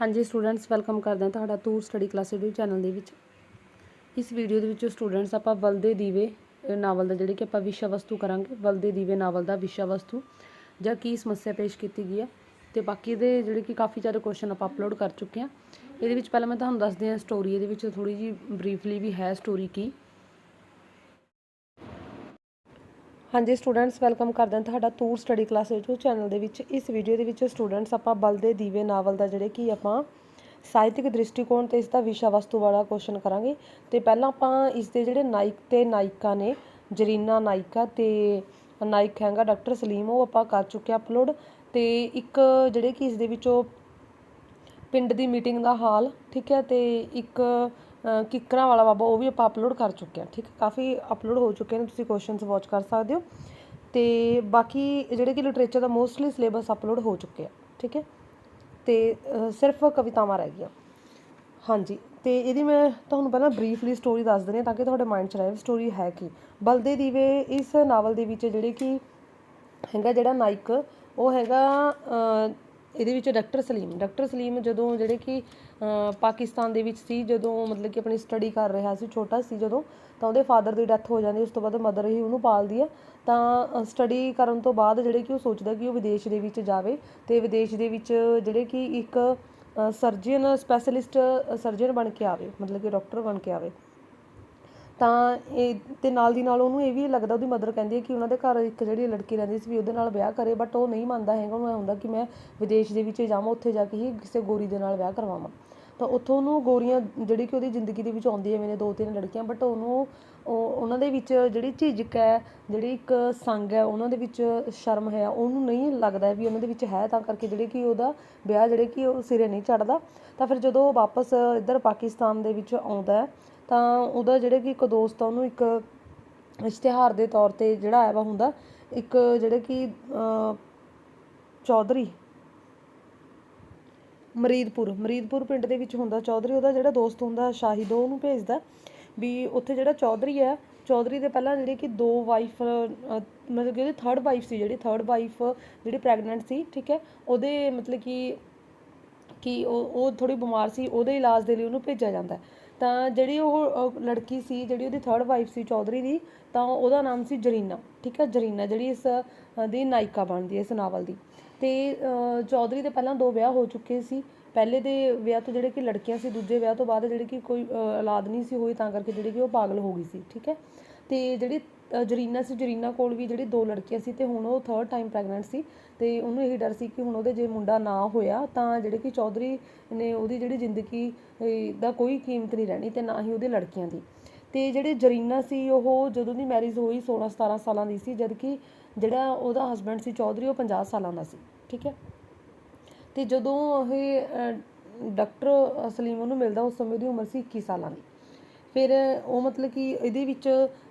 ਹਾਂਜੀ students welcome ਕਰਦੇ ਹਾਂ ਤੁਹਾਡਾ tour study class YouTube channel ਦੇ ਵਿੱਚ। ਇਸ ਵੀਡੀਓ ਦੇ ਵਿੱਚ ਸਟੂਡੈਂਟਸ ਆਪਾਂ ਬਲਦੇ ਦੀਵੇ ਨਾਵਲ ਦਾ ਜਿਹੜੇ ਕਿ ਆਪਾਂ ਵਿਸ਼ਾ ਵਸਤੂ ਕਰਾਂਗੇ, ਬਲਦੇ ਦੀਵੇ ਨਾਵਲ ਦਾ ਵਿਸ਼ਾ ਵਸਤੂ ਜਾਂ ਕੀ ਸਮੱਸਿਆ ਪੇਸ਼ ਕੀਤੀ ਗਈ ਹੈ ਤੇ ਬਾਕੀ ਦੇ ਜਿਹੜੇ ਕਿ ਕਾਫੀ ਜ਼ਿਆਦਾ ਕੁਐਸਚਨ ਆਪਾਂ ਅਪਲੋਡ ਕਰ ਚੁੱਕੇ ਹਾਂ। ਇਹਦੇ ਵਿੱਚ ਪਹਿਲਾਂ ਮੈਂ ਤੁਹਾਨੂੰ ਦੱਸਦੀ ਹਾਂ ਸਟੋਰੀ ਇਹਦੇ ਵਿੱਚ ਥੋੜੀ ਜੀ ਬਰੀਫਲੀ ਵੀ ਹੈ ਸਟੋਰੀ ਕੀ। ਹਾਂਜੀ ਸਟੂਡੈਂਟਸ ਵੈਲਕਮ ਕਰਦੇ ਹਾਂ ਤੁਹਾਡਾ tour study class YouTube channel ਦੇ ਵਿੱਚ। ਇਸ ਵੀਡੀਓ ਦੇ ਵਿੱਚ ਸਟੂਡੈਂਟਸ ਆਪਾਂ ਬਲ ਦੇ ਦੀਵੇ ਨਾਵਲ ਦਾ ਜਿਹੜੇ ਕਿ ਆਪਾਂ ਸਾਹਿਤਿਕ ਦ੍ਰਿਸ਼ਟੀਕੋਣ ਤੇ ਇਸ ਦਾ ਵਿਸ਼ਾ ਵਸਤੂ ਵਾਲਾ ਕੁਐਸਚਨ ਕਰਾਂਗੇ। ਤੇ ਪਹਿਲਾਂ ਆਪਾਂ ਇਸ ਦੇ ਜਿਹੜੇ ਨਾਇਕ ਤੇ ਨਾਇਕਾ ਨੇ, ਜਰੀਨਾ ਨਾਇਕਾ ਤੇ ਨਾਇਕ ਹੈਗਾ ਡਾਕਟਰ ਸਲੀਮ, ਉਹ ਆਪਾਂ ਕਰ ਚੁੱਕੇ ਅਪਲੋਡ ਤੇ ਇੱਕ ਜਿਹੜੇ ਕਿ ਇਸ ਦੇ ਵਿੱਚੋਂ ਪਿੰਡ ਦੀ ਮੀਟਿੰਗ ਦਾ ਹਾਲ, ਠੀਕ ਹੈ, ਤੇ ਇੱਕ ਕਿੱਕਰਾਂ ਵਾਲਾ ਬਾਬਾ, ਉਹ ਵੀ ਆਪਾਂ ਅਪਲੋਡ ਕਰ ਚੁੱਕੇ ਹਾਂ, ਠੀਕ ਕਾਫੀ ਅਪਲੋਡ ਹੋ ਚੁੱਕੇ ਨੇ, ਤੁਸੀਂ ਕੁਐਸਚਨਸ ਵਾਚ ਕਰ ਸਕਦੇ ਹੋ। ਤੇ ਬਾਕੀ ਜਿਹੜੇ ਕਿ ਲਿਟਰੇਚਰ ਦਾ ਮੋਸਟਲੀ ਸਿਲੇਬਸ ਅਪਲੋਡ ਹੋ ਚੁੱਕੇ ਆ, ਠੀਕ ਹੈ? ਤੇ ਸਿਰਫ ਕਵਿਤਾਵਾਂ ਰਹਿ ਗਈਆਂ। ਹਾਂਜੀ, ਤੇ ਇਹਦੀ ਮੈਂ ਤੁਹਾਨੂੰ ਪਹਿਲਾਂ ਬਰੀਫਲੀ ਸਟੋਰੀ ਦੱਸ ਦਿੰਦੀ ਹਾਂ ਤਾਂ ਕਿ ਤੁਹਾਡੇ ਮਾਈਂਡ 'ਚ ਰਹੇ ਸਟੋਰੀ ਹੈ ਕੀ। ਬਲਦੇ ਦੀਵੇ ਇਸ ਨਾਵਲ ਦੇ ਵਿੱਚ ਜਿਹੜੇ ਕਿ ਹੈਗਾ ਜਿਹੜਾ ਨਾਇਕ, ਉਹ ਹੈਗਾ ਇਹਦੇ ਵਿੱਚ ਡਾਕਟਰ ਸਲੀਮ ਡਾਕਟਰ ਸਲੀਮ ਜਦੋਂ ਜਿਹੜੇ ਕਿ ਪਾਕਿਸਤਾਨ ਦੇ ਵਿੱਚ ਸੀ, ਜਦੋਂ ਮਤਲਬ ਕਿ ਆਪਣੀ ਸਟੱਡੀ ਕਰ ਰਿਹਾ ਸੀ, ਛੋਟਾ ਸੀ ਜਦੋਂ, ਤਾਂ ਉਹਦੇ ਫਾਦਰ ਦੀ ਡੈਥ ਹੋ ਜਾਂਦੀ ਉਸ ਤੋਂ ਬਾਅਦ ਮਦਰ ਹੀ ਉਹਨੂੰ ਪਾਲਦੀ ਹੈ। ਤਾਂ ਸਟੱਡੀ ਕਰਨ ਤੋਂ ਬਾਅਦ ਜਿਹੜੇ ਕਿ ਉਹ ਸੋਚਦਾ ਕਿ ਉਹ ਵਿਦੇਸ਼ ਦੇ ਵਿੱਚ ਜਾਵੇ ਤੇ ਵਿਦੇਸ਼ ਦੇ ਵਿੱਚ ਜਿਹੜੇ ਕਿ ਇੱਕ ਸਰਜਨ ਸਪੈਸ਼ਲਿਸਟ ਸਰਜਨ ਬਣ ਕੇ ਆਵੇ, ਮਤਲਬ ਕਿ ਡਾਕਟਰ ਬਣ ਕੇ ਆਵੇ। ਤਾਂ ਇਹ ਅਤੇ ਨਾਲ ਦੀ ਨਾਲ ਉਹਨੂੰ ਇਹ ਵੀ ਲੱਗਦਾ, ਉਹਦੀ ਮਦਰ ਕਹਿੰਦੀ ਹੈ ਕਿ ਉਹਨਾਂ ਦੇ ਘਰ ਇੱਕ ਜਿਹੜੀ ਲੜਕੀ ਰਹਿੰਦੀ ਸੀ ਵੀ ਉਹਦੇ ਨਾਲ ਵਿਆਹ ਕਰੇ ਬਟ ਉਹ ਨਹੀਂ ਮੰਨਦਾ ਹੈਗਾ। ਉਹਨੂੰ ਐਂ ਹੁੰਦਾ ਕਿ ਮੈਂ ਵਿਦੇਸ਼ ਦੇ ਵਿੱਚ ਜਾਵਾਂ, ਉੱਥੇ ਜਾ ਕੇ ਹੀ ਕਿਸੇ ਗੋਰੀ ਦੇ ਨਾਲ ਵਿਆਹ ਕਰਵਾਵਾਂ। ਤਾਂ ਉੱਥੋਂ ਉਹਨੂੰ ਗੋਰੀਆਂ ਜਿਹੜੀ ਕਿ ਉਹਦੀ ਜ਼ਿੰਦਗੀ ਦੇ ਵਿੱਚ ਆਉਂਦੀਆਂ ਨੇ ਦੋ ਤਿੰਨ ਲੜਕੀਆਂ ਬਟ ਉਹਨੂੰ ਉਹ ਉਹਨਾਂ ਦੇ ਵਿੱਚ ਜਿਹੜੀ ਝਿਜਕ ਹੈ, ਜਿਹੜੀ ਇੱਕ ਸੰਗ ਹੈ, ਉਹਨਾਂ ਦੇ ਵਿੱਚ ਸ਼ਰਮ ਹੈ, ਉਹਨੂੰ ਨਹੀਂ ਲੱਗਦਾ ਵੀ ਉਹਨਾਂ ਦੇ ਵਿੱਚ ਹੈ। ਤਾਂ ਕਰਕੇ ਜਿਹੜੇ ਕਿ ਉਹਦਾ ਵਿਆਹ, ਜਿਹੜੇ ਕਿ ਉਹ ਸਿਰੇ ਨਹੀਂ ਚੜਦਾ ਤਾਂ ਫਿਰ ਜਦੋਂ ਉਹ ਵਾਪਸ ਇੱਧਰ ਪਾਕਿਸਤਾਨ ਦੇ ਵਿੱਚ ਆਉਂਦਾ ਤਾਂ ਉਹਦਾ ਜਿਹੜੇ ਕਿ ਇੱਕ ਦੋਸਤ ਆ, ਉਹਨੂੰ ਇੱਕ ਇਸ਼ਤਿਹਾਰ ਦੇ ਤੌਰ ਤੇ ਜਿਹੜਾ ਆਇਆ ਵਾ ਹੁੰਦਾ, ਇੱਕ ਜਿਹੜੇ ਕਿ ਚੌਧਰੀ, ਮਰੀਦਪੁਰ ਮਰੀਦਪੁਰ ਪਿੰਡ ਦੇ ਵਿੱਚ ਹੁੰਦਾ ਚੌਧਰੀ, ਉਹਦਾ ਜਿਹੜਾ ਦੋਸਤ ਹੁੰਦਾ ਸ਼ਾਹਿਦ, ਉਹ ਉਹਨੂੰ ਭੇਜਦਾ ਵੀ ਉੱਥੇ ਜਿਹੜਾ ਚੌਧਰੀ ਹੈ ਚੌਧਰੀ ਦੇ ਪਹਿਲਾਂ ਜਿਹੜੇ ਕਿ ਦੋ ਵਾਈਫ ਮਤਲਬ ਕਿ ਉਹਦੀ ਥਰਡ ਵਾਈਫ ਸੀ, ਜਿਹੜੀ ਥਰਡ ਵਾਈਫ ਜਿਹੜੀ ਪ੍ਰੈਗਨੈਂਟ ਸੀ, ਠੀਕ ਹੈ, ਉਹਦੇ ਮਤਲਬ ਕਿ ਕਿ ਉਹ ਉਹ ਥੋੜੀ ਬਿਮਾਰ ਸੀ, ਉਹਦੇ ਇਲਾਜ ਦੇ ਲਈ ਉਹਨੂੰ ਭੇਜਿਆ ਜਾਂਦਾ ਤਾਂ ਜਿਹੜੀ ਉਹ ਲੜਕੀ ਸੀ, ਜਿਹੜੀ ਉਹਦੀ ਥਰਡ ਵਾਈਫ ਸੀ, ਚੌਧਰੀ ਦੀ, ਤਾਂ ਉਹਦਾ ਨਾਮ ਸੀ ਜਰੀਨਾ, ਠੀਕ ਹੈ? ਜਰੀਨਾ, ਜਿਹੜੀ ਇਸ ਦੀ ਨਾਇਕਾ ਬਣਦੀ ਹੈ ਇਸ ਨਾਵਲ ਦੀ। ਤੇ ਚੌਧਰੀ ਦੇ ਪਹਿਲਾਂ ਦੋ ਵਿਆਹ ਹੋ ਚੁੱਕੇ ਸੀ। ਪਹਿਲੇ ਦੇ ਵਿਆਹ ਤੋਂ ਜਿਹੜੇ ਕਿ ਲੜਕੀਆਂ ਸੀ, ਦੂਜੇ ਵਿਆਹ ਤੋਂ ਬਾਅਦ ਜਿਹੜੀ ਕਿ ਕੋਈ ਔਲਾਦ ਨਹੀਂ ਸੀ ਹੋਈ, ਤਾਂ ਕਰਕੇ ਜਿਹੜੀ ਕਿ ਉਹ ਪਾਗਲ ਹੋ ਗਈ ਸੀ, ਠੀਕ ਹੈ? ਤੇ ਜਿਹੜੀ ਜਰੀਨਾ ਸੀ, ਜਰੀਨਾ ਕੋਲ ਵੀ ਜਿਹੜੀ ਦੋ ਲੜਕੀਆਂ ਸੀ ਤੇ ਹੁਣ ਉਹ ਥਰਡ ਟਾਈਮ ਪ੍ਰੈਗਨੈਂਟ ਸੀ ਤੇ ਉਹਨੂੰ ਇਹੀ ਡਰ ਸੀ ਕਿ ਹੁਣ ਉਹਦੇ ਜੇ ਮੁੰਡਾ ਨਾ ਹੋਇਆ ਤਾਂ ਜਿਹੜੇ ਕਿ ਚੌਧਰੀ ਨੇ ਉਹਦੀ ਜਿਹੜੀ ਜ਼ਿੰਦਗੀ ਦਾ ਕੋਈ ਕੀਮਤ ਨਹੀਂ ਰਹਿਣੀ ਤੇ ਨਾ ਹੀ ਉਹਦੇ ਲੜਕੀਆਂ ਦੀ। ਤੇ ਜਿਹੜੇ ਜਰੀਨਾ ਸੀ, ਉਹ ਜਦੋਂ ਦੀ ਮੈਰਿਜ ਹੋਈ 16 17 ਸਾਲਾਂ ਦੀ ਸੀ ਜਦਕਿ ਜਿਹੜਾ ਉਹਦਾ ਹਸਬੰਡ ਸੀ ਚੌਧਰੀ, ਉਹ 50 ਸਾਲਾਂ ਦਾ ਸੀ, ਠੀਕ ਹੈ। ਤੇ ਜਦੋਂ ਇਹ ਡਾਕਟਰ ਸਲੀਮ ਉਹਨੂੰ ਮਿਲਦਾ, ਉਸ ਸਮੇਂ ਦੀ ਉਮਰ ਸੀ 21 ਸਾਲਾਂ ਦੀ। ਫਿਰ ਉਹ ਮਤਲਬ ਕਿ ਇਹਦੇ ਵਿੱਚ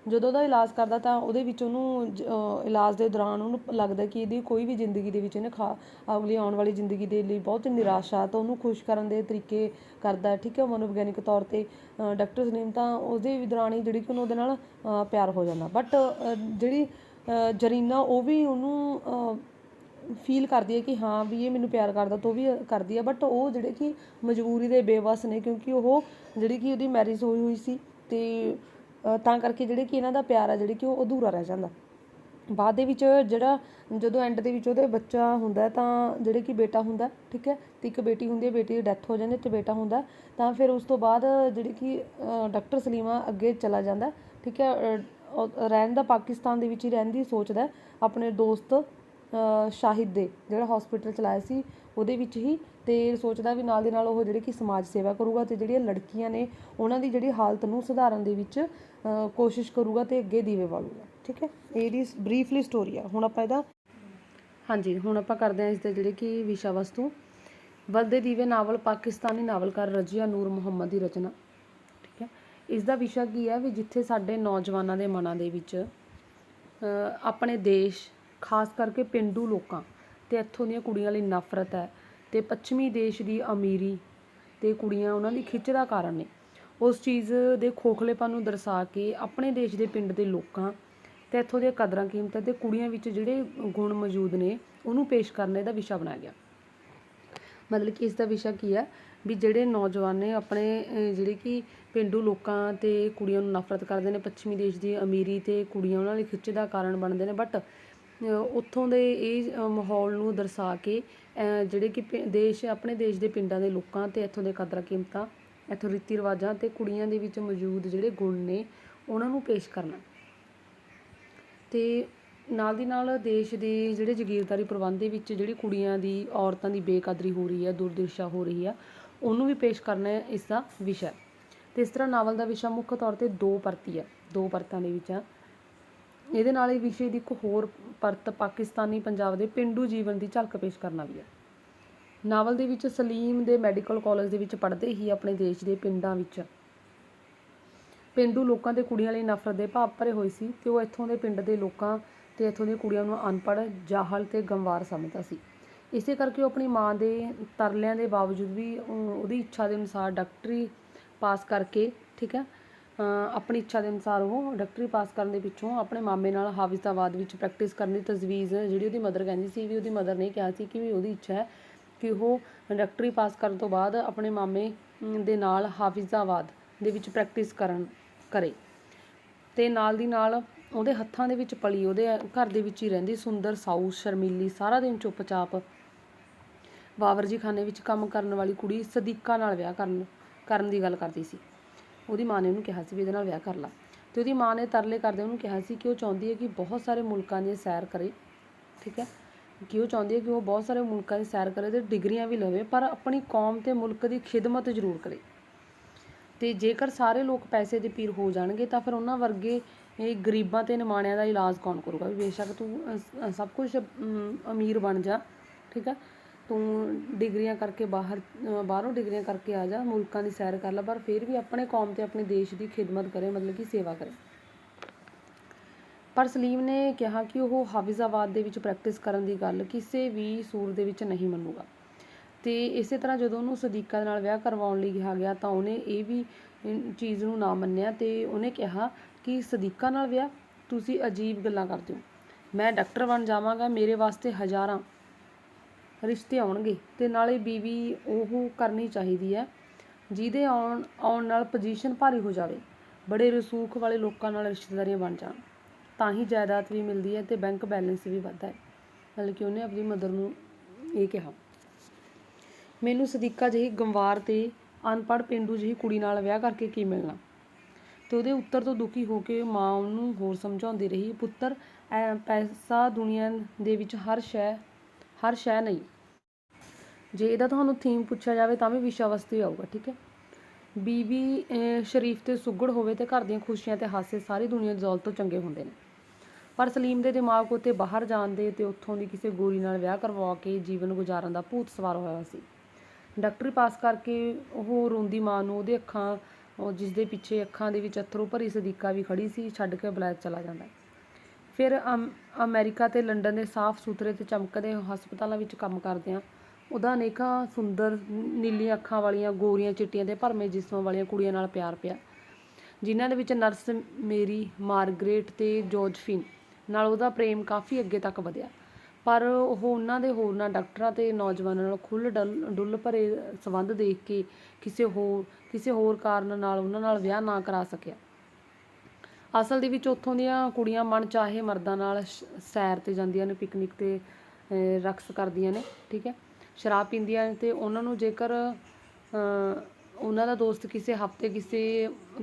ਜਦੋਂ ਉਹਦਾ ਇਲਾਜ ਕਰਦਾ ਤਾਂ ਉਹਦੇ ਵਿੱਚ ਉਹਨੂੰ ਜ- ਇਲਾਜ ਦੇ ਦੌਰਾਨ ਉਹਨੂੰ ਲੱਗਦਾ ਕਿ ਇਹਦੀ ਕੋਈ ਵੀ ਜ਼ਿੰਦਗੀ ਦੇ ਵਿੱਚ ਇਹਨੇ ਖਾ, ਅਗਲੀ ਆਉਣ ਵਾਲੀ ਜ਼ਿੰਦਗੀ ਦੇ ਲਈ ਬਹੁਤ ਨਿਰਾਸ਼ਾ ਤਾਂ ਉਹਨੂੰ ਖੁਸ਼ ਕਰਨ ਦੇ ਤਰੀਕੇ ਕਰਦਾ, ਠੀਕ ਹੈ, ਮਨੋਵਿਗਿਆਨਿਕ ਤੌਰ ਤੇ, ਅਹ ਡਾਕਟਰ ਸਲੀਮ ਤਾਂ ਉਹਦੇ ਵੀ ਦੌਰਾਨ ਹੀ ਜਿਹੜੀ ਕਿ ਉਹਨੂੰ ਉਹਦੇ ਨਾਲ ਪਿਆਰ ਹੋ ਜਾਂਦਾ। ਬਟ ਜਿਹੜੀ ਜਰੀਨਾ ਉਹ ਵੀ ਉਹਨੂੰ ਫੀਲ ਕਰਦੀ ਹੈ ਕਿ ਹਾਂ ਵੀ ਇਹ ਮੈਨੂੰ ਪਿਆਰ ਕਰਦਾ, ਤਾਂ ਉਹ ਵੀ ਕਰਦੀ ਹੈ। ਬਟ ਉਹ ਜਿਹੜੇ ਕਿ ਮਜਬੂਰੀ ਦੇ ਬੇਵਸ ਨੇ, ਕਿਉਂਕਿ ਉਹ ਜਿਹੜੀ ਕਿ ਉਹਦੀ ਮੈਰਿਜ ਹੋਈ ਹੋਈ ਸੀ ਤੇ ਤਾਂ ਕਰਕੇ ਜਿਹੜੇ ਕਿ ਇਹਨਾਂ ਦਾ ਪਿਆਰ ਆ, ਜਿਹੜੀ ਕਿ ਉਹ ਅਧੂਰਾ ਰਹਿ ਜਾਂਦਾ। ਬਾਅਦ ਦੇ ਵਿੱਚ ਜਿਹੜਾ, ਜਦੋਂ ਐਂਡ ਦੇ ਵਿੱਚ ਉਹਦੇ ਬੱਚਾ ਹੁੰਦਾ ਤਾਂ ਜਿਹੜੇ ਕਿ ਬੇਟਾ ਹੁੰਦਾ ਠੀਕ ਹੈ, ਤੇ ਇੱਕ ਬੇਟੀ ਹੁੰਦੀ ਹੈ, ਬੇਟੀ ਦੀ ਡੈਥ ਹੋ ਜਾਂਦੀ ਹੈ, ਤੇ ਬੇਟਾ ਹੁੰਦਾ ਤਾਂ ਫਿਰ ਉਸ ਤੋਂ ਬਾਅਦ ਜਿਹੜੀ ਕਿ ਡਾਕਟਰ ਸਲੀਮਾ ਅੱਗੇ ਚਲਾ ਜਾਂਦਾ ਠੀਕ ਹੈ ਰਹਿਣ ਦਾ ਪਾਕਿਸਤਾਨ ਦੇ ਵਿੱਚ ਹੀ ਰਹਿਣ ਦੀ ਸੋਚਦਾ ਆਪਣੇ ਦੋਸਤ ਸ਼ਾਹਿਦ ਦੇ, ਜਿਹੜਾ ਹਸਪੀਟਲ ਚਲਾਇਆ ਸੀ, ਉਹਦੇ ਵਿੱਚ ਹੀ ਤੇ ਸੋਚਦਾ ਵੀ ਨਾਲ ਦੀ ਨਾਲ ਉਹ ਜਿਹੜੇ ਕਿ ਸਮਾਜ ਸੇਵਾ ਕਰੂਗਾ ਤੇ ਜਿਹੜੀਆਂ ਲੜਕੀਆਂ ਨੇ, ਉਹਨਾਂ ਦੀ ਜਿਹੜੀ ਹਾਲਤ ਨੂੰ ਸੁਧਾਰਨ ਦੇ ਵਿੱਚ ਕੋਸ਼ਿਸ਼ ਕਰੂਗਾ ਤੇ ਅੱਗੇ ਦੀਵੇ ਵਾਲੂਗਾ ਠੀਕ ਹੈ? ਇਹਦੀ ਬਰੀਫਲੀ ਸਟੋਰੀ ਆ। ਹੁਣ ਆਪਾਂ ਇਹਦਾ ਹਾਂਜੀ, ਹੁਣ ਆਪਾਂ ਕਰਦੇ ਹਾਂ ਇਸ ਦੇ ਜਿਹੜੇ ਕਿ ਵਿਸ਼ਾ ਵਸਤੂ ਬਲਦੇ ਦੀਵੇ ਨਾਵਲ, ਪਾਕਿਸਤਾਨੀ ਨਾਵਲਕਾਰ ਰਜੀਆ ਨੂਰ ਮੁਹੰਮਦ ਦੀ ਰਚਨਾ, ਠੀਕ ਹੈ? ਇਸ ਦਾ ਵਿਸ਼ਾ ਕੀ ਹੈ ਵੀ ਜਿੱਥੇ ਸਾਡੇ ਨੌਜਵਾਨਾਂ ਦੇ ਮਨਾਂ ਦੇ ਵਿੱਚ ਆਪਣੇ ਦੇਸ਼ ਖਾਸ ਕਰਕੇ ਪੇਂਡੂ ਲੋਕਾਂ ਅਤੇ ਇੱਥੋਂ ਦੀਆਂ ਕੁੜੀਆਂ ਲਈ ਨਫ਼ਰਤ ਹੈ ਅਤੇ ਪੱਛਮੀ ਦੇਸ਼ ਦੀ ਅਮੀਰੀ ਅਤੇ ਕੁੜੀਆਂ ਉਹਨਾਂ ਦੀ ਖਿੱਚ ਦਾ ਕਾਰਨ ਨੇ। ਉਸ ਚੀਜ਼ ਦੇ ਖੋਖਲੇਪਨ ਨੂੰ ਦਰਸਾ ਕੇ ਆਪਣੇ ਦੇਸ਼ ਦੇ ਪਿੰਡ ਦੇ ਲੋਕਾਂ ਅਤੇ ਇੱਥੋਂ ਦੀਆਂ ਕਦਰਾਂ ਕੀਮਤਾਂ ਅਤੇ ਕੁੜੀਆਂ ਵਿੱਚ ਜਿਹੜੇ ਗੁਣ ਮੌਜੂਦ ਨੇ, ਉਹਨੂੰ ਪੇਸ਼ ਕਰਨੇ ਦਾ ਵਿਸ਼ਾ ਬਣਾਇਆ ਗਿਆ। ਮਤਲਬ ਕਿ ਇਸ ਦਾ ਵਿਸ਼ਾ ਕੀ ਹੈ? ਵੀ ਜਿਹੜੇ ਨੌਜਵਾਨ ਨੇ ਆਪਣੇ ਜਿਹੜੇ ਕਿ ਪਿੰਡੂ ਲੋਕਾਂ ਤੇ ਕੁੜੀਆਂ ਨੂੰ ਨਫ਼ਰਤ ਕਰਦੇ ਨੇ, ਪੱਛਮੀ ਦੇਸ਼ ਦੀ ਅਮੀਰੀ ਤੇ ਕੁੜੀਆਂ ਉਹਨਾਂ ਲਈ ਖਿੱਚ ਦਾ ਕਾਰਨ ਬਣਦੇ ਨੇ ਬਟ ਉੱਥੋਂ ਦੇ ਇਹ ਮਾਹੌਲ ਨੂੰ ਦਰਸਾ ਕੇ ਜਿਹੜੇ ਕਿ ਪਿੰ- ਦੇਸ਼, ਆਪਣੇ ਦੇਸ਼ ਦੇ ਪਿੰਡਾਂ ਦੇ ਲੋਕਾਂ ਅਤੇ ਇੱਥੋਂ ਦੇ ਕਦਰਾਂ ਕੀਮਤਾਂ, ਇੱਥੋਂ ਰੀਤੀ ਰਿਵਾਜਾਂ ਅਤੇ ਕੁੜੀਆਂ ਦੇ ਵਿੱਚ ਮੌਜੂਦ ਜਿਹੜੇ ਗੁਣ ਨੇ, ਉਹਨਾਂ ਨੂੰ ਪੇਸ਼ ਕਰਨਾ। ਅਤੇ ਨਾਲ ਦੀ ਨਾਲ ਦੇਸ਼ ਦੇ ਜਿਹੜੇ ਜਾਗੀਰਦਾਰੀ ਪ੍ਰਬੰਧ ਦੇ ਵਿੱਚ ਜਿਹੜੀ ਕੁੜੀਆਂ ਦੀ, ਔਰਤਾਂ ਦੀ ਬੇਕਦਰੀ ਹੋ ਰਹੀ ਹੈ ਦੁਰਦਿਸ਼ਾ ਹੋ ਰਹੀ ਹੈ ਉਹਨੂੰ ਵੀ ਪੇਸ਼ ਕਰਨਾ ਹੈ ਇਸ ਦਾ ਵਿਸ਼ਾ। ਤੇ ਇਸ ਤਰ੍ਹਾਂ ਨਾਵਲ ਦਾ ਵਿਸ਼ਾ ਮੁੱਖ ਤੌਰ ਤੇ ਦੋ ਪਰਤੀ ਹੈ ਦੋ ਪਰਤਾਂ ਦੇ ਵਿੱਚ ਆ। ਇਹਦੇ ਨਾਲ ਇਹ ਵਿਸ਼ੇ ਦੀ ਇੱਕ ਹੋਰ ਪਰਤ ਪਾਕਿਸਤਾਨੀ ਪੰਜਾਬ ਦੇ ਪਿੰਡੂ ਜੀਵਨ ਦੀ ਝਲਕ ਪੇਸ਼ ਕਰਨਾ ਵੀ ਹੈ। ਨਾਵਲ ਦੇ ਵਿੱਚ ਸਲੀਮ ਦੇ ਮੈਡੀਕਲ ਕਾਲਜ ਦੇ ਵਿੱਚ ਪੜ੍ਹਦੇ ਹੀ ਆਪਣੇ ਦੇਸ਼ ਦੇ ਪਿੰਡਾਂ ਵਿੱਚ ਪਿੰਡੂ ਲੋਕਾਂ ਤੇ ਕੁੜੀਆਂ ਲਈ ਨਫ਼ਰਤ ਦੇ ਭਾਵ ਭਰੇ ਹੋਏ ਸੀ ਤੇ ਉਹ ਇੱਥੋਂ ਦੇ ਪਿੰਡ ਦੇ ਲੋਕਾਂ ਤੇ ਇੱਥੋਂ ਦੀਆਂ ਕੁੜੀਆਂ ਨੂੰ ਅਨਪੜ੍ਹ, ਜਾਹਲ ਤੇ ਗੰਵਾਰ ਸਮਝਦਾ ਸੀ। ਇਸੇ ਕਰਕੇ ਉਹ ਆਪਣੀ ਮਾਂ ਦੇ ਤਰਲਿਆਂ ਦੇ ਬਾਵਜੂਦ ਵੀ ਉਹਦੀ ਇੱਛਾ ਦੇ ਅਨੁਸਾਰ ਡਾਕਟਰੀ ਪਾਸ ਕਰਕੇ, ਠੀਕ ਹੈ ਆਪਣੀ ਇੱਛਾ ਦੇ ਅਨੁਸਾਰ ਉਹ ਡਾਕਟਰੀ ਪਾਸ ਕਰਨ ਦੇ ਪਿੱਛੋਂ ਆਪਣੇ ਮਾਮੇ ਨਾਲ ਹਾਫਿਜ਼ਾਬਾਦ ਵਿੱਚ ਪ੍ਰੈਕਟਿਸ ਕਰਨ ਦੀ ਤਜਵੀਜ਼ ਜਿਹੜੀ ਉਹਦੀ ਮਦਰ ਕਹਿੰਦੀ ਸੀ ਵੀ ਉਹਦੀ ਮਦਰ ਨੇ ਕਿਹਾ ਸੀ ਕਿ ਵੀ ਉਹਦੀ ਇੱਛਾ ਹੈ ਕਿ ਉਹ ਡਾਕਟਰੀ ਪਾਸ ਕਰਨ ਤੋਂ ਬਾਅਦ ਆਪਣੇ ਮਾਮੇ ਦੇ ਨਾਲ ਹਾਫਿਜ਼ਾਬਾਦ ਦੇ ਵਿੱਚ ਪ੍ਰੈਕਟਿਸ ਕਰਨ ਕਰੇ। ਤੇ ਨਾਲ ਦੀ ਨਾਲ ਉਹਦੇ ਹੱਥਾਂ ਦੇ ਵਿੱਚ ਪਲੀ, ਉਹਦੇ ਘਰ ਦੇ ਵਿੱਚ ਹੀ ਰਹਿੰਦੀ ਸੁੰਦਰ ਸਾਊ, ਸ਼ਰਮੀਲੀ, ਸਾਰਾ ਦਿਨ ਚੁੱਪਚਾਪ ਬਾਬਰ ਜੀ ਖਾਨੇ ਵਿੱਚ ਕੰਮ ਕਰਨ ਵਾਲੀ ਕੁੜੀ ਸਦੀਕਾ ਨਾਲ ਵਿਆਹ ਕਰਨ ਕਰਨ ਦੀ ਗੱਲ ਕਰਦੀ ਸੀ। ਉਹਦੀ ਮਾਂ ਨੇ ਉਹਨੂੰ ਕਿਹਾ ਸੀ ਵੀ ਇਹਦੇ ਨਾਲ ਵਿਆਹ ਕਰ ਲਾ। ਤੇ ਉਹਦੀ ਮਾਂ ਨੇ ਤਰਲੇ ਕਰਦੇ ਉਹਨੂੰ ਕਿਹਾ ਸੀ ਕਿ ਉਹ ਚਾਹੁੰਦੀ ਹੈ ਕਿ ਬਹੁਤ ਸਾਰੇ ਮੁਲਕਾਂ ਦੀ ਸੈਰ ਕਰੇ, ਠੀਕ ਹੈ? ਕਿ ਉਹ ਚਾਹੁੰਦੀ ਹੈ ਕਿ ਉਹ ਬਹੁਤ ਸਾਰੇ ਮੁਲਕਾਂ ਦੀ ਸੈਰ ਕਰੇ ਤੇ ਡਿਗਰੀਆਂ ਵੀ ਲਵੇ, ਪਰ ਆਪਣੀ ਕੌਮ ਤੇ ਮੁਲਕ ਦੀ ਖਿਦਮਤ ਜ਼ਰੂਰ ਕਰੇ। ਤੇ ਜੇਕਰ ਸਾਰੇ ਲੋਕ ਪੈਸੇ ਦੇ ਪੀਰ ਹੋ ਜਾਣਗੇ ਤਾਂ ਫਿਰ ਉਹਨਾਂ ਵਰਗੇ ਇਹ ਗਰੀਬਾਂ ਤੇ ਨਿਮਾਣਿਆਂ ਦਾ ਇਲਾਜ ਕੌਣ ਕਰੂਗਾ? ਵੀ ਬੇਸ਼ੱਕ ਤੂੰ ਸਭ ਕੁਝ ਅਮੀਰ ਬਣ ਜਾ, ਠੀਕ ਹੈ? ਤੂੰ ਡਿਗਰੀਆਂ ਕਰਕੇ ਬਾਹਰ ਬਾਹਰੋਂ ਡਿਗਰੀਆਂ ਕਰਕੇ ਆ ਜਾ, ਮੁਲਕਾਂ ਦੀ ਸੈਰ ਕਰ ਲੈ, ਪਰ ਫਿਰ ਵੀ ਆਪਣੇ ਕੌਮ ਤੇ ਆਪਣੇ ਦੇਸ਼ ਦੀ ਖਿਦਮਤ ਕਰੇ, ਮਤਲਬ ਕਿ ਸੇਵਾ ਕਰੇ। ਪਰ ਸਲੀਮ ਨੇ ਕਿਹਾ ਕਿ ਉਹ ਹਾਫਿਜ਼ਾਬਾਦ ਦੇ ਵਿੱਚ ਪ੍ਰੈਕਟਿਸ ਕਰਨ ਦੀ ਗੱਲ ਕਿਸੇ ਵੀ ਸੂਰ ਦੇ ਵਿੱਚ ਨਹੀਂ ਮੰਨੂਗਾ। ਤੇ ਇਸੇ ਤਰ੍ਹਾਂ ਜਦੋਂ ਉਹਨੂੰ ਸਦੀਕਾ ਦੇ ਨਾਲ ਵਿਆਹ ਕਰਵਾਉਣ ਲਈ ਕਿਹਾ ਗਿਆ, ਤਾਂ ਉਹਨੇ ਇਹ ਵੀ ਚੀਜ਼ ਨੂੰ ਨਾ ਮੰਨਿਆ ਤੇ ਉਹਨੇ ਕਿਹਾ ਕਿ ਸਦੀਕਾ ਨਾਲ ਵਿਆਹ, ਤੁਸੀਂ ਅਜੀਬ ਗੱਲਾਂ ਕਰਦੇ ਹੋ। ਮੈਂ ਡਾਕਟਰ ਬਣ ਜਾਵਾਂਗਾ, ਮੇਰੇ ਵਾਸਤੇ ਹਜ਼ਾਰਾਂ ਰਿਸ਼ਤੇ ਆਉਣਗੇ ਤੇ ਨਾਲੇ ਬੀਵੀ ਉਹ ਕਰਨੀ ਚਾਹੀਦੀ ਹੈ, ਜਿਹਦੇ ਆਉਣ ਆਉਣ ਨਾਲ ਪੋਜੀਸ਼ਨ ਭਾਰੀ ਹੋ ਜਾਵੇ, ਬੜੇ ਰਸੂਖ ਵਾਲੇ ਲੋਕਾਂ ਨਾਲ ਰਿਸ਼ਤੇਦਾਰੀਆਂ ਬਣ ਜਾਣ, ਤਾਂ ਹੀ ਜਾਇਦਾਦ ਵੀ ਮਿਲਦੀ ਹੈ ਤੇ ਬੈਂਕ ਬੈਲੈਂਸ ਵੀ ਵੱਧਦਾ ਹੈ। ਮਤਲਬ ਕਿ ਉਹਨੇ ਆਪਣੀ ਮਦਰ ਨੂੰ ਇਹ ਕਿਹਾ, ਮੈਨੂੰ ਸਦੀਕਾ ਜਿਹੀ ਗੰਵਾਰ ਤੇ ਅਨਪੜ੍ਹ ਪਿੰਡੂ ਜਿਹੀ ਕੁੜੀ ਨਾਲ ਵਿਆਹ ਕਰਕੇ ਕੀ ਮਿਲਣਾ? ਤੇ ਉਹਦੇ ਉੱਤਰ ਤੋਂ ਦੁਖੀ ਹੋ ਕੇ ਮਾਂ ਉਹਨੂੰ ਹੋਰ ਸਮਝਾਉਂਦੀ ਰਹੀ, ਪੁੱਤਰ, ਐ ਪੈਸਾ ਦੁਨੀਆ ਦੇ ਵਿੱਚ ਹਰ ਸ਼ੈ ਹਰ ਸ਼ੈ ਨਹੀਂ। ਜੇ ਇਹਦਾ ਤੁਹਾਨੂੰ ਥੀਮ ਪੁੱਛਿਆ ਜਾਵੇ ਤਾਂ ਵੀ ਵਿਸ਼ਾ ਵਸਤੂ ਹੀ ਆਊਗਾ, ਠੀਕ ਹੈ? ਬੀਬੀ ਸ਼ਰੀਫ ਤੇ ਸੁੱਗੜ ਹੋਵੇ ਤੇ ਘਰ ਦੀਆਂ ਖੁਸ਼ੀਆਂ ਤੇ ਹਾਸੇ ਸਾਰੀ ਦੁਨੀਆ ਦੀ ਦੌਲਤ ਤੋਂ ਚੰਗੇ ਹੁੰਦੇ ਨੇ। ਪਰ ਸਲੀਮ ਦੇ ਦਿਮਾਗ ਉੱਤੇ ਬਾਹਰ ਜਾਣ ਦੇ ਤੇ ਉੱਥੋਂ ਦੀ ਕਿਸੇ ਗੋਰੀ ਨਾਲ ਵਿਆਹ ਕਰਵਾ ਕੇ ਜੀਵਨ ਗੁਜ਼ਾਰਨ ਦਾ ਭੂਤ ਸਵਾਰ ਹੋਇਆ ਸੀ। ਡਾਕਟਰੀ ਪਾਸ ਕਰਕੇ ਉਹ ਰੋਂਦੀ ਮਾਂ ਨੂੰ ਉਹਦੇ ਅੱਖਾਂ ਜਿਸ ਦੇ ਪਿੱਛੇ ਅੱਖਾਂ ਦੇ ਵਿੱਚ ਅਥਰੂ ਭਰੀ ਸਦੀਕਾ ਵੀ ਖੜੀ ਸੀ, ਛੱਡ ਕੇ ਬਲੈਤ ਚਲਾ ਜਾਂਦਾ ਫਿਰ ਅਮ- ਅਮਰੀਕਾ ਤੇ ਲੰਡਨ ਦੇ ਸਾਫ਼ ਸੁਥਰੇ ਤੇ ਚਮਕਦੇ ਹਸਪਤਾਲਾਂ ਵਿੱਚ ਕੰਮ ਕਰਦਿਆਂ ਉਹਦਾ ਅਨੇਕਾਂ ਸੁੰਦਰ ਨੀਲੀਆਂ ਅੱਖਾਂ ਵਾਲੀਆਂ ਗੋਰੀਆਂ ਚਿੱਟੀਆਂ ਤੇ ਭਰਮੇ ਜਿਸਮਾਂ ਵਾਲੀਆਂ ਕੁੜੀਆਂ ਨਾਲ ਪਿਆਰ ਪਿਆ। ਜਿਨ੍ਹਾਂ ਦੇ ਵਿੱਚ ਨਰਸ ਮੇਰੀ, ਮਾਰਗਰੇਟ ਤੇ ਜੋਰਜਫਿਨ ਨਾਲ ਉਹਦਾ ਪ੍ਰੇਮ ਕਾਫੀ ਅੱਗੇ ਤੱਕ ਵਧਿਆ। ਪਰ ਉਹ ਉਹਨਾਂ ਦੇ ਹੋਰਨਾਂ ਡਾਕਟਰਾਂ ਤੇ ਨੌਜਵਾਨਾਂ ਨਾਲ ਖੁੱਲ੍ਹ ਡੁੱਲ ਡੁੱਲ ਭਰੇ ਸੰਬੰਧ ਦੇਖ ਕੇ ਕਿਸੇ ਹੋਰ ਕਿਸੇ ਹੋਰ ਕਾਰਨ ਨਾਲ ਉਹਨਾਂ ਨਾਲ ਵਿਆਹ ਨਾ ਕਰਾ ਸਕਿਆ। ਅਸਲ ਦੇ ਵਿੱਚ ਉੱਥੋਂ ਦੀਆਂ ਕੁੜੀਆਂ ਮਨ ਚਾਹੇ ਮਰਦਾਂ ਨਾਲ ਸ਼- ਸੈਰ ਤੇ ਜਾਂਦੀਆਂ ਨੇ ਪਿਕਨਿਕ ਤੇ ਰਕਸ ਕਰਦੀਆਂ ਨੇ, ਠੀਕ ਹੈ? ਸ਼ਰਾਬ ਪੀਂਦੀਆਂ ਨੇ ਤੇ ਉਹਨਾਂ ਨੂੰ ਜੇਕਰ ਉਹਨਾਂ ਦਾ ਦੋਸਤ ਕਿਸੇ ਹਫ਼ਤੇ ਕਿਸੇ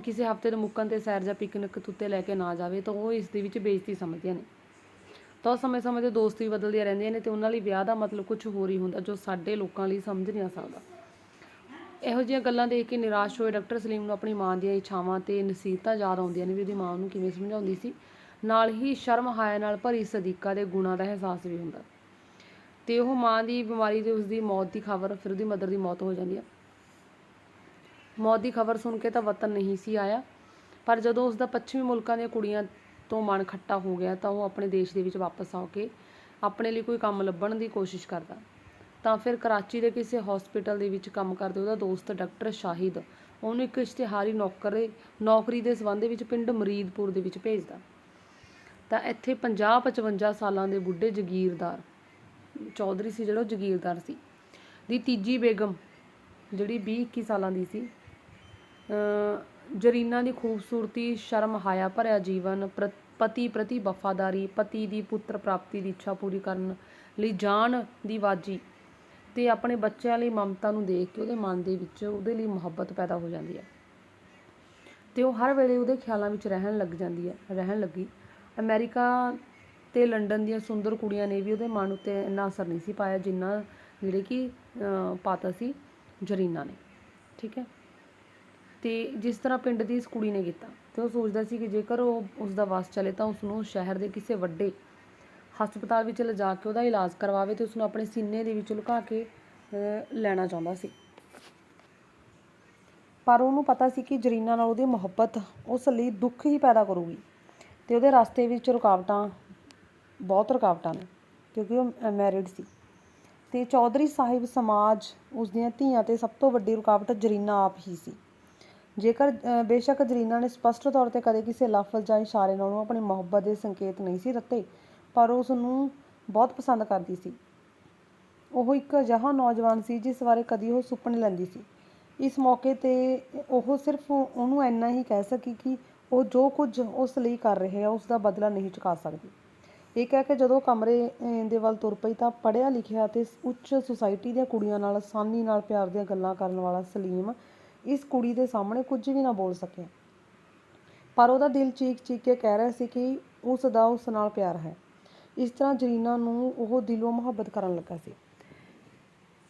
ਕਿਸੇ ਹਫ਼ਤੇ ਦੇ ਮੁੱਕਣ ਤੇ ਸੈਰ ਜਾਂ ਪਿਕਨਿਕ ਤੁੱਤੇ ਲੈ ਕੇ ਨਾ ਜਾਵੇ ਤਾਂ ਉਹ ਇਸ ਦੇ ਵਿੱਚ ਬੇਇੱਜ਼ਤੀ ਸਮਝਦੀਆਂ ਨੇ। ਤਾਂ ਉਹ ਸਮੇਂ-ਸਮੇਂ ਤੇ ਦੋਸਤੀ ਬਦਲਦੀਆਂ ਰਹਿੰਦੀਆਂ ਨੇ ਤੇ ਉਹਨਾਂ ਲਈ ਵਿਆਹ ਦਾ ਮਤਲਬ ਕੁਝ ਹੋਰ ਹੀ ਹੁੰਦਾ ਜੋ ਸਾਡੇ ਲੋਕਾਂ ਲਈ ਸਮਝ ਨਹੀਂ ਆ ਸਕਦਾ। ਇਹੋ ਜਿਹੀਆਂ ਗੱਲਾਂ ਦੇਖ ਕੇ ਨਿਰਾਸ਼ ਹੋਏ ਡਾਕਟਰ ਸਲੀਮ ਨੂੰ ਆਪਣੀ ਮਾਂ ਦੀਆਂ ਇੱਛਾਵਾਂ ਤੇ ਨਸੀਹਤਾਂ ਯਾਦ ਆਉਂਦੀਆਂ ਨੇ ਵੀ ਉਹਦੀ ਮਾਂ ਉਹਨੂੰ ਕਿਵੇਂ ਸਮਝਾਉਂਦੀ ਸੀ। ਨਾਲ ਹੀ ਸ਼ਰਮ ਹਾਇਆ ਨਾਲ ਭਰੀ ਸਦੀਕਾ ਦੇ ਗੁਣਾਂ ਦਾ ਅਹਿਸਾਸ ਵੀ ਹੁੰਦਾ। ਤੇ ਉਹ ਮਾਂ ਦੀ ਬਿਮਾਰੀ ਤੇ ਉਸਦੀ ਮੌਤ ਦੀ ਖਬਰ, ਫਿਰ ਉਹਦੀ ਮਦਰ ਦੀ ਮੌਤ ਹੋ ਜਾਂਦੀ ਆ। ਮੌਤ ਦੀ ਖਬਰ ਸੁਣ ਕੇ ਤਾਂ ਵਤਨ ਨਹੀਂ ਸੀ ਆਇਆ। ਪਰ ਜਦੋਂ ਉਸ ਦਾ ਪੱਛਮੀ ਮੁਲਕਾਂ ਦੀਆਂ ਕੁੜੀਆਂ ਤੋਂ ਮਨ ਖੱਟਾ ਹੋ ਗਿਆ ਤਾਂ ਉਹ ਆਪਣੇ ਦੇਸ਼ ਦੇ ਵਿੱਚ ਵਾਪਸ ਆ ਕੇ ਆਪਣੇ ਲਈ ਕੋਈ ਕੰਮ ਲੱਭਣ ਦੀ ਕੋਸ਼ਿਸ਼ ਕਰਦਾ। ਤਾਂ ਫਿਰ ਕਰਾਚੀ ਦੇ ਕਿਸੇ ਹਸਪੀਟਲ ਦੇ ਵਿੱਚ ਕੰਮ ਕਰਦੇ ਉਹਦਾ ਦੋਸਤ ਡਾਕਟਰ ਸ਼ਾਹਿਦ, ਉਹਨੂੰ ਇੱਕ ਇਸ਼ਤਿਹਾਰੀ ਨੌਕਰੀ ਨੌਕਰੀ ਦੇ ਸੰਬੰਧ ਵਿੱਚ ਪਿੰਡ ਮਰੀਦਪੁਰ ਦੇ ਵਿੱਚ ਭੇਜਦਾ। ਤਾਂ ਇੱਥੇ 50 55 ਸਾਲਾਂ ਦੇ ਬੁੱਢੇ ਜਗੀਰਦਾਰ, ਚੌਧਰੀ ਸੀ ਜਿਹੜਾ ਉਹ ਜਗੀਰਦਾਰ ਸੀ, ਦੀ ਤੀਜੀ ਬੇਗਮ, ਜਿਹੜੀ 20 21 ਸਾਲਾਂ ਦੀ ਸੀ ਅ ਜਰੀਨਾ ਦੀ ਖੂਬਸੂਰਤੀ, ਸ਼ਰਮ, ਹਾਇਆ ਭਰਿਆ ਜੀਵਨ, ਪ੍ਰ- ਪਤੀ ਪ੍ਰਤੀ ਵਫਾਦਾਰੀ, ਪਤੀ ਦੀ ਪੁੱਤਰ ਪ੍ਰਾਪਤੀ ਦੀ ਇੱਛਾ ਪੂਰੀ ਕਰਨ ਲਈ ਜਾਨ ਦੀ ਵਾਜ਼ੀ ਤੇ ਆਪਣੇ ਬੱਚਿਆਂ ਲਈ ਮਮਤਾ ਨੂੰ ਦੇਖ ਕੇ ਉਹਦੇ ਮਨ ਦੇ ਵਿੱਚ ਉਹਦੇ ਲਈ ਮੁਹੱਬਤ ਪੈਦਾ ਹੋ ਜਾਂਦੀ ਹੈ। ਤੇ ਉਹ ਹਰ ਵੇਲੇ ਉਹਦੇ ਖਿਆਲਾਂ ਵਿੱਚ ਰਹਿਣ ਲੱਗ ਜਾਂਦੀ ਹੈ ਰਹਿਣ ਲੱਗੀ। ਅਮਰੀਕਾ ਤੇ ਲੰਡਨ ਦੀਆਂ ਸੁੰਦਰ ਕੁੜੀਆਂ ਨੇ ਵੀ ਉਹਦੇ ਮਨ ਉੱਤੇ ਇੰਨਾ ਅਸਰ ਨਹੀਂ ਸੀ ਪਾਇਆ ਜਿੰਨਾ ਜਿਹੜੇ ਕਿ ਅਹ, ਪਾਤਾ ਸੀ ਜਰੀਨਾ ਨੇ। ਠੀਕ ਹੈ? ਤੇ ਜਿਸ ਤਰ੍ਹਾਂ ਪਿੰਡ ਦੀ ਇਸ ਕੁੜੀ ਨੇ ਕੀਤਾ ਤੇ ਉਹ ਸੋਚਦਾ ਸੀ ਕਿ ਜੇਕਰ ਉਹ ਉਸ ਦਾ ਵਸ ਚਲੇ ਤਾਂ ਉਸ ਨੂੰ ਸ਼ਹਿਰ ਦੇ ਕਿਸੇ ਵੱਡੇ ਹਸਪਤਾਲ ਵਿੱਚ ਲਿਜਾ ਕੇ ਉਹਦਾ ਇਲਾਜ ਕਰਵਾਵੇ ਤੇ ਉਸ ਨੂੰ ਆਪਣੇ ਸੀਨੇ ਦੇ ਵਿੱਚ ਲੁਕਾ ਕੇ ਅਹ, ਲੈਣਾ ਚਾਹੁੰਦਾ ਸੀ। ਪਰ ਉਹਨੂੰ ਪਤਾ ਸੀ ਕਿ ਜਰੀਨਾ ਨਾਲ ਉਹਦੀ ਮੁਹੱਬਤ ਉਸ ਲਈ ਦੁੱਖ ਹੀ ਪੈਦਾ ਕਰੂਗੀ ਤੇ ਉਹਦੇ ਰਸਤੇ ਵਿੱਚ ਰੁਕਾਵਟਾਂ ਬਹੁਤ ਰੁਕਾਵਟਾਂ ਨੇ ਕਿਉਂਕਿ ਉਹ ਮੈਰਿਡ ਸੀ। ਤੇ ਚੌਧਰੀ ਸਾਹਿਬ ਸਮਾਜ ਉਸ ਦੀਆਂ ਧੀਆਂ ਤੇ ਸਭ ਤੋਂ ਵੱਡੀ ਰੁਕਾਵਟ ਜਰੀਨਾ ਆਪ ਹੀ ਸੀ। ਜੇਕਰ ਬੇਸ਼ੱਕ ਜਰੀਨਾ ਨੇ ਸਪਸ਼ਟ ਤੌਰ ਤੇ ਕਦੇ ਕਿਸੇ ਲਫ਼ਜ਼ ਜਾਂ ਇਸ਼ਾਰੇ ਨਾਲ ਉਹਨੂੰ ਆਪਣੀ ਮੁਹੱਬਤ ਦੇ ਸੰਕੇਤ ਨਹੀਂ ਸੀ ਦਿੱਤੇ ਪਰ ਉਸ ਨੂੰ ਬਹੁਤ ਪਸੰਦ ਕਰਦੀ ਸੀ। ਉਹ ਇੱਕ ਅਜਿਹਾ ਨੌਜਵਾਨ ਸੀ ਜਿਸ ਬਾਰੇ ਕਦੀ ਉਹ ਸੁਪਨੇ ਲੈਂਦੀ ਸੀ। ਇਸ ਮੌਕੇ ਤੇ ਉਹ ਸਿਰਫ ਉਹਨੂੰ ਇੰਨਾ ਹੀ ਕਹਿ ਸਕੀ ਕਿ ਉਹ ਜੋ ਕੁਝ ਉਸ ਲਈ ਕਰ ਰਹੇ ਆ ਉਸ ਦਾ ਬਦਲਾ ਨਹੀਂ ਚੁਕਾ ਸਕਦੀ। ਇਹ ਕਹਿ ਕੇ ਜਦੋਂ ਕਮਰੇ ਦੇ ਵੱਲ ਤੁਰ ਪਈ ਤਾਂ ਪੜ੍ਹਿਆ ਲਿਖਿਆ ਤੇ ਉੱਚ ਸੁਸਾਇਟੀ ਦੀਆਂ ਕੁੜੀਆਂ ਨਾਲ ਆਸਾਨੀ ਨਾਲ ਪਿਆਰ ਦੀਆਂ ਗੱਲਾਂ ਕਰਨ ਵਾਲਾ ਸਲੀਮ ਇਸ ਕੁੜੀ ਦੇ ਸਾਹਮਣੇ ਕੁਝ ਵੀ ਨਾ ਬੋਲ ਸਕਿਆ। ਪਰ ਉਹਦਾ ਦਿਲ ਚੀਕ ਚੀਕ ਕੇ ਕਹਿ ਰਿਹਾ ਸੀ ਕਿ ਉਸ ਦਾ ਉਸ ਨਾਲ ਪਿਆਰ ਹੈ। ਇਸ ਤਰ੍ਹਾਂ ਜਰੀਨਾ ਨੂੰ ਉਹ ਦਿਲੋਂ ਮੁਹੱਬਤ ਕਰਨ ਲੱਗਾ ਸੀ।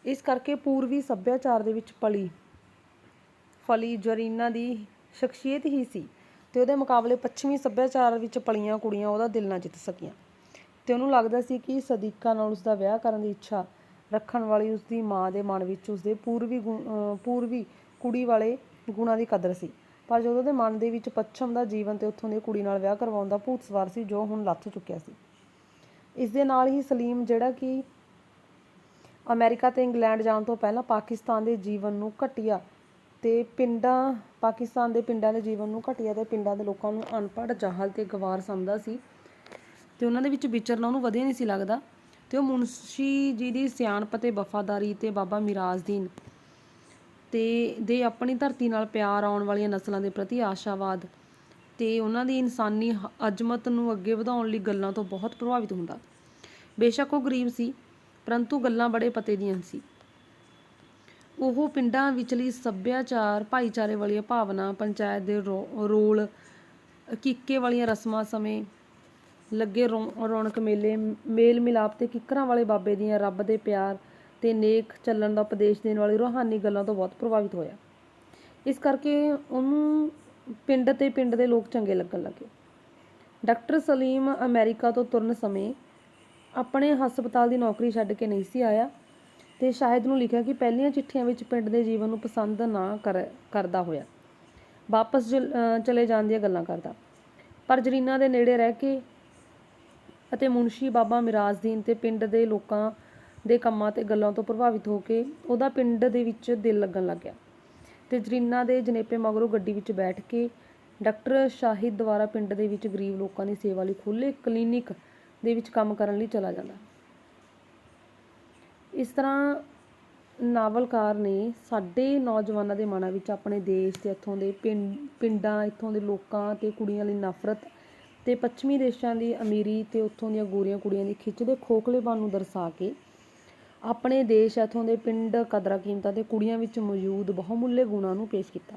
ਇਸ ਕਰਕੇ ਪੂਰਬੀ ਸੱਭਿਆਚਾਰ ਦੇ ਵਿੱਚ ਪਲੀ, ਫਲੀ ਜਰੀਨਾ ਦੀ ਸ਼ਖਸੀਅਤ ਹੀ ਸੀ ਤੇ ਉਹਦੇ ਮੁਕਾਬਲੇ ਪੱਛਮੀ ਸੱਭਿਆਚਾਰ ਵਿੱਚ ਪਲੀਆਂ ਕੁੜੀਆਂ ਉਹਦਾ ਦਿਲ ਨਾ ਜਿੱਤ ਸਕੀਆਂ। ਤੇ ਉਹਨੂੰ ਲੱਗਦਾ ਸੀ ਕਿ ਸਦੀਕਾ ਨਾਲ ਉਸਦਾ ਵਿਆਹ ਕਰਨ ਦੀ ਇੱਛਾ ਰੱਖਣ ਵਾਲੀ ਉਸਦੀ ਮਾਂ ਦੇ ਮਨ ਵਿੱਚ ਉਸਦੇ ਪੂਰਵੀ ਗੁਣ- ਪੂਰਬੀ ਕੁੜੀ ਵਾਲੇ ਗੁਣਾਂ ਦੀ ਕਦਰ ਸੀ। ਪਰ ਜਦੋਂ ਉਹਦੇ ਮਨ ਦੇ ਵਿੱਚ ਪੱਛਮ ਦਾ ਜੀਵਨ ਤੇ ਉੱਥੋਂ ਦੀ ਕੁੜੀ ਨਾਲ ਵਿਆਹ ਕਰਵਾਉਣ ਦਾ ਭੂਤ ਸਵਾਰ ਸੀ, ਜੋ ਹੁਣ ਲੱਥ ਚੁੱਕਿਆ ਸੀ। ਇਸ ਦੇ ਨਾਲ ਹੀ ਸਲੀਮ ਜਿਹੜਾ ਕਿ ਅਮਰੀਕਾ ਤੇ ਇੰਗਲੈਂਡ ਜਾਣ ਤੋਂ ਪਹਿਲਾਂ ਪਾਕਿਸਤਾਨ ਦੇ ਜੀਵਨ ਨੂੰ ਘਟੀਆ ਤੇ ਪਿੰਡਾਂ, ਪਾਕਿਸਤਾਨ ਦੇ ਪਿੰਡਾਂ ਦੇ ਜੀਵਨ ਨੂੰ ਘਟੀਆ ਤੇ ਪਿੰਡਾਂ ਦੇ ਲੋਕਾਂ ਨੂੰ ਅਨਪੜ੍ਹ ਜਾਹਲ ਤੇ ਗਵਾਰ ਸਮਝਦਾ ਸੀ। ਤੇ ਉਹਨਾਂ ਦੇ ਵਿੱਚ ਵਿਚਰਨਾ ਉਹਨੂੰ ਵਧੀਆ ਨਹੀਂ ਸੀ ਲੱਗਦਾ। ਤੇ ਉਹ ਮੁਨਸ਼ੀ ਜੀ ਦੀ ਸਿਆਣਪ ਤੇ ਵਫਾਦਾਰੀ ਤੇ ਬਾਬਾ ਮਿਰਾਜ਼ਦੀਨ ਤੇ ਦੇ ਆਪਣੀ ਧਰਤੀ ਨਾਲ ਪਿਆਰ ਆਉਣ ਵਾਲੀਆਂ ਨਸਲਾਂ ਦੇ ਪ੍ਰਤੀ ਆਸ਼ਾਵਾਦ ਤੇ ਉਹਨਾਂ ਦੀ ਇਨਸਾਨੀ ਹ- ਅਜ਼ਮਤ ਨੂੰ ਅੱਗੇ ਵਧਾਉਣ ਲਈ ਗੱਲਾਂ ਤੋਂ ਬਹੁਤ ਪ੍ਰਭਾਵਿਤ ਹੁੰਦਾ। ਬੇਸ਼ੱਕ ਉਹ ਗਰੀਬ ਸੀ, ਪਰੰਤੂ ਗੱਲਾਂ ਬੜੇ ਪਤੇ ਦੀਆਂ ਸੀ। ਉਹ ਪਿੰਡਾਂ ਵਿਚਲੀ ਸੱਭਿਆਚਾਰ, ਭਾਈਚਾਰੇ ਵਾਲੀਆਂ ਭਾਵਨਾ, ਪੰਚਾਇਤ ਦੇ ਰੋ- ਰੋਲ, ਕੀਕੇ ਵਾਲੀਆਂ ਰਸਮਾਂ ਸਮੇਂ ਲੱਗੇ ਰੌ- ਰੌਣਕ ਮੇਲੇ, ਮੇਲ ਮਿਲਾਪ ਤੇ ਕਿੱਕਰਾਂ ਵਾਲੇ ਬਾਬੇ ਦੀਆਂ ਰੱਬ ਦੇ ਪਿਆਰ ਤੇ ਨੇਕ ਚੱਲਣ ਦਾ ਉਪਦੇਸ਼ ਦੇਣ ਵਾਲੀ ਰੂਹਾਨੀ ਗੱਲਾਂ ਤੋਂ ਬਹੁਤ ਪ੍ਰਭਾਵਿਤ ਹੋਇਆ। ਇਸ ਕਰਕੇ ਉਹਨੂੰ ਪਿੰਡ ਤੇ ਪਿੰਡ ਦੇ ਲੋਕ ਚੰਗੇ ਲੱਗਣ ਲੱਗੇ। ਡਾਕਟਰ ਸਲੀਮ ਅਮਰੀਕਾ ਤੋਂ ਤੁਰਨ ਸਮੇਂ ਆਪਣੇ ਹਸਪਤਾਲ ਦੀ ਨੌਕਰੀ ਛੱਡ ਕੇ ਨਹੀਂ ਸੀ ਆਇਆ ਤੇ ਸ਼ਾਹਿਦ ਨੂੰ ਲਿਖਿਆ ਕਿ ਪਹਿਲੀਆਂ ਚਿੱਠੀਆਂ ਵਿੱਚ ਪਿੰਡ ਦੇ ਜੀਵਨ ਨੂੰ ਪਸੰਦ ਨਾ ਕਰ, ਕਰਦਾ ਹੋਇਆ। ਵਾਪਸ ਜਲ- ਚਲੇ ਜਾਣ ਦੀਆਂ ਗੱਲਾਂ ਕਰਦਾ। ਪਰ ਜਰੀਨਾ ਦੇ ਨੇੜੇ ਰਹਿ ਕੇ ਅਤੇ ਮੁਨਸ਼ੀ ਬਾਬਾ ਮਿਰਾਜ਼ਦੀਨ ਤੇ ਪਿੰਡ ਦੇ ਲੋਕਾਂ ਦੇ ਕੰਮਾਂ ਤੇ ਗੱਲਾਂ ਤੋਂ ਪ੍ਰਭਾਵਿਤ ਹੋ ਕੇ ਉਹਦਾ ਪਿੰਡ ਦੇ ਵਿੱਚ ਦਿਲ ਲੱਗਣ ਲੱਗ ਗਿਆ। ਤੇ ਜਰੀਨਾ ਦੇ ਜਨੇਪੇ ਮਗਰੋਂ ਗੱਡੀ ਵਿੱਚ ਬੈਠ ਕੇ ਡਾਕਟਰ ਸ਼ਾਹਿਦ ਦੁਆਰਾ ਪਿੰਡ ਦੇ ਵਿੱਚ ਗਰੀਬ ਲੋਕਾਂ ਦੀ ਸੇਵਾ ਲਈ ਖੁੱਲੇ ਕਲੀਨਿਕ ਦੇ ਵਿੱਚ ਕੰਮ ਕਰਨ ਲਈ ਚਲਾ ਜਾਂਦਾ। ਇਸ ਤਰ੍ਹਾਂ ਨਾਵਲਕਾਰ ਨੇ ਸਾਡੇ ਨੌਜਵਾਨਾਂ ਦੇ ਮਨਾਂ ਵਿੱਚ ਆਪਣੇ ਦੇਸ਼ ਤੇ ਇੱਥੋਂ ਦੇ ਪਿੰਡ ਪਿੰਡਾਂ, ਇੱਥੋਂ ਦੇ ਲੋਕਾਂ ਤੇ ਕੁੜੀਆਂ ਲਈ ਨਫ਼ਰਤ ਤੇ ਪੱਛਮੀ ਦੇਸ਼ਾਂ ਦੀ ਅਮੀਰੀ ਤੇ ਉੱਥੋਂ ਦੀਆਂ ਗੋਰੀਆਂ ਕੁੜੀਆਂ ਦੀ ਖਿੱਚ ਦੇ ਖੋਖਲੇਪਨ ਨੂੰ ਦਰਸਾ ਕੇ ਆਪਣੇ ਦੇਸ਼ ਇੱਥੋਂ ਦੇ ਪਿੰਡ ਕਦਰਾਂ ਕੀਮਤਾਂ ਤੇ ਕੁੜੀਆਂ ਵਿੱਚ ਮੌਜੂਦ ਬਹੁਮੁੱਲੇ ਗੁਣਾਂ ਨੂੰ ਪੇਸ਼ ਕੀਤਾ।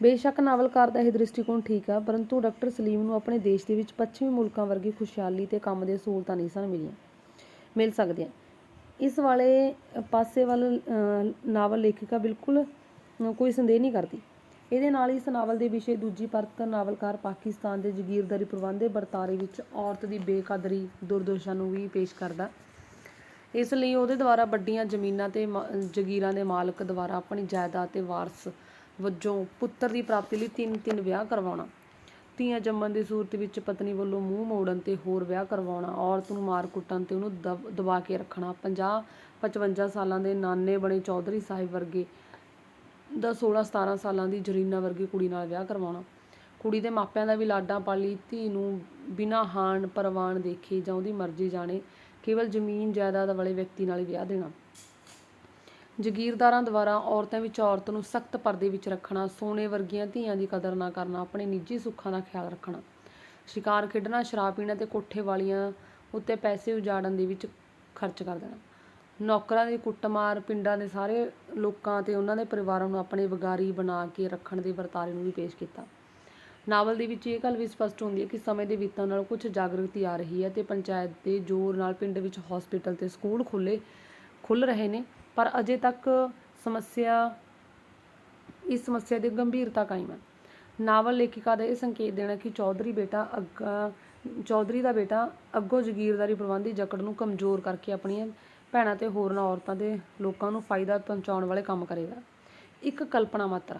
ਬੇਸ਼ੱਕ ਨਾਵਲਕਾਰ ਦਾ ਇਹ ਦ੍ਰਿਸ਼ਟੀਕੋਣ ਠੀਕ ਆ, ਪਰੰਤੂ ਡਾਕਟਰ ਸਲੀਮ ਨੂੰ ਆਪਣੇ ਦੇਸ਼ ਦੇ ਵਿੱਚ ਪੱਛਮੀ ਮੁਲਕਾਂ ਵਰਗੀ ਖੁਸ਼ਹਾਲੀ ਤੇ ਕੰਮ ਦੇ ਸਹੂਲਤਾਂ ਨਹੀਂ ਸਨ ਮਿਲੀਆਂ, ਮਿਲ ਸਕਦੀਆਂ। ਇਸ ਵਾਲੇ ਪਾਸੇ ਵੱਲ ਨਾਵਲ ਲੇਖਿਕਾ ਬਿਲਕੁਲ ਕੋਈ ਸੰਦੇਹ ਨਹੀਂ ਕਰਦੀ। ਇਹਦੇ ਨਾਲ ਇਸ ਨਾਵਲ ਦੇ ਵਿਸ਼ੇ ਦੂਜੀ ਪਰਤ ਨਾਵਲਕਾਰ ਪਾਕਿਸਤਾਨ ਦੇ ਜ਼ਗੀਰਦਾਰੀ ਪ੍ਰਬੰਧ ਦੇ ਵਰਤਾਰੇ ਵਿੱਚ ਔਰਤ ਦੀ ਬੇਕਦਰੀ ਦੁਰਦਸ਼ਾ ਨੂੰ ਵੀ ਪੇਸ਼ ਕਰਦਾ। ਇਸ ਲਈ ਉਹਦੇ ਦੁਆਰਾ ਵੱਡੀਆਂ ਜ਼ਮੀਨਾਂ ਤੇ ਜ਼ਗੀਰਾਂ ਦੇ ਮਾਲਕ ਦੁਆਰਾ ਆਪਣੀ ਜਾਇਦਾਦ ਤੇ ਵਾਰਸ ਵਜੋਂ ਪੁੱਤਰ ਦੀ ਪ੍ਰਾਪਤੀ ਲਈ ਤਿੰਨ ਤਿੰਨ ਵਿਆਹ ਕਰਵਾਉਣਾ। ਧੀਆਂ ਜੰਮਣ ਦੀ ਸੂਰਤ ਵਿੱਚ ਪਤਨੀ ਵੱਲੋਂ ਮੂੰਹ ਮੋੜਨ ਤੇ ਹੋਰ ਵਿਆਹ ਕਰਵਾਉਣਾ। ਔਰਤ ਨੂੰ ਮਾਰ ਕੁੱਟਣ ਤੇ ਉਹਨੂੰ ਦਬ- ਦਬਾ ਕੇ ਰੱਖਣਾ। 50 55 ਸਾਲਾਂ ਦੇ ਨਾਨੇ ਬਣੇ ਚੌਧਰੀ ਸਾਹਿਬ ਵਰਗੇ ਦਾ 16 17 ਸਾਲਾਂ ਦੀ ਜਰੀਨਾ ਵਰਗੀ ਕੁੜੀ ਨਾਲ ਵਿਆਹ ਕਰਵਾਉਣਾ। ਕੁੜੀ ਦੇ ਮਾਪਿਆਂ ਦਾ ਵੀ ਲਾਡਾਂ ਪਾਲੀ। ਧੀ ਨੂੰ ਬਿਨਾਂ ਹਾਨ ਪਰਵਾਨ ਦੇਖੇ ਜਾਂ ਉਹਦੀ ਮਰਜ਼ੀ ਜਾਣੇ। ਕੇਵਲ ਜ਼ਮੀਨ ਜਾਇਦਾਦ ਵਾਲੇ ਵਿਅਕਤੀ ਨਾਲ ਹੀ ਵਿਆਹ ਦੇਣਾ। ਜਗੀਰਦਾਰਾਂ ਦੁਆਰਾ ਔਰਤਾਂ ਵਿੱਚ ਔਰਤ ਨੂੰ ਸਖਤ ਪਰਦੇ ਵਿੱਚ ਰੱਖਣਾ, ਸੋਨੇ ਵਰਗੀਆਂ ਧੀਆਂ ਦੀ ਕਦਰ ਨਾ ਕਰਨਾ, ਆਪਣੇ ਨਿੱਜੀ ਸੁੱਖਾਂ ਦਾ ਖਿਆਲ ਰੱਖਣਾ। ਸ਼ਿਕਾਰ ਖੇਡਣਾ, ਸ਼ਰਾਬ ਪੀਣਾ ਤੇ ਕੋਠੇ ਵਾਲੀਆਂ ਉੱਤੇ ਪੈਸੇ ਉਜਾੜਨ ਦੇ ਵਿੱਚ ਖਰਚ ਕਰ ਦੇਣਾ। ਨੌਕਰਾਂ ਦੀ ਕੁੱਟਮਾਰ, ਪਿੰਡਾਂ ਦੇ ਸਾਰੇ ਲੋਕਾਂ ਤੇ ਉਹਨਾਂ ਦੇ ਪਰਿਵਾਰਾਂ ਨੂੰ ਆਪਣੇ ਵਿਗਾਰੀ ਬਣਾ ਕੇ ਰੱਖਣ ਦੇ ਵਰਤਾਰੇ ਨੂੰ ਵੀ ਪੇਸ਼ ਕੀਤਾ। ਨਾਵਲ ਦੇ ਵਿੱਚ ਇਹ ਗੱਲ ਵੀ ਸਪਸ਼ਟ ਹੁੰਦੀ ਹੈ ਕਿ ਸਮੇਂ ਦੇ ਬੀਤਣ ਨਾਲ ਕੁਝ ਜਾਗਰਤੀ ਆ ਰਹੀ ਹੈ ਤੇ ਪੰਚਾਇਤ ਦੇ ਜ਼ੋਰ ਨਾਲ ਪਿੰਡ ਵਿੱਚ ਹਸਪੀਟਲ ਤੇ ਸਕੂਲ ਖੁੱਲੇ ਖੁੱਲ ਰਹੇ ਨੇ, ਪਰ ਅਜੇ ਤੱਕ ਸਮੱਸਿਆ, ਇਸ ਸਮੱਸਿਆ ਦੀ ਗੰਭੀਰਤਾ ਕਾਇਮ ਹੈ। ਨਾਵਲ ਲੇਖਿਕਾ ਦਾ ਇਹ ਸੰਕੇਤ ਦੇਣਾ ਕਿ ਚੌਧਰੀ ਬੇਟਾ ਅੱਗਾ, ਚੌਧਰੀ ਦਾ ਬੇਟਾ ਅੱਗੋਂ ਜ਼ਗੀਰਦਾਰੀ ਪ੍ਰਬੰਧੀ ਜਕੜ ਨੂੰ ਕਮਜ਼ੋਰ ਕਰਕੇ ਆਪਣੀਆਂ ਭੈਣਾਂ ਤੇ ਹੋਰਨਾਂ ਔਰਤਾਂ ਦੇ ਲੋਕਾਂ ਨੂੰ ਫਾਇਦਾ ਪਹੁੰਚਾਉਣ ਵਾਲੇ ਕੰਮ ਕਰੇਗਾ। ਇੱਕ ਕਲਪਨਾ ਮਾਤਰ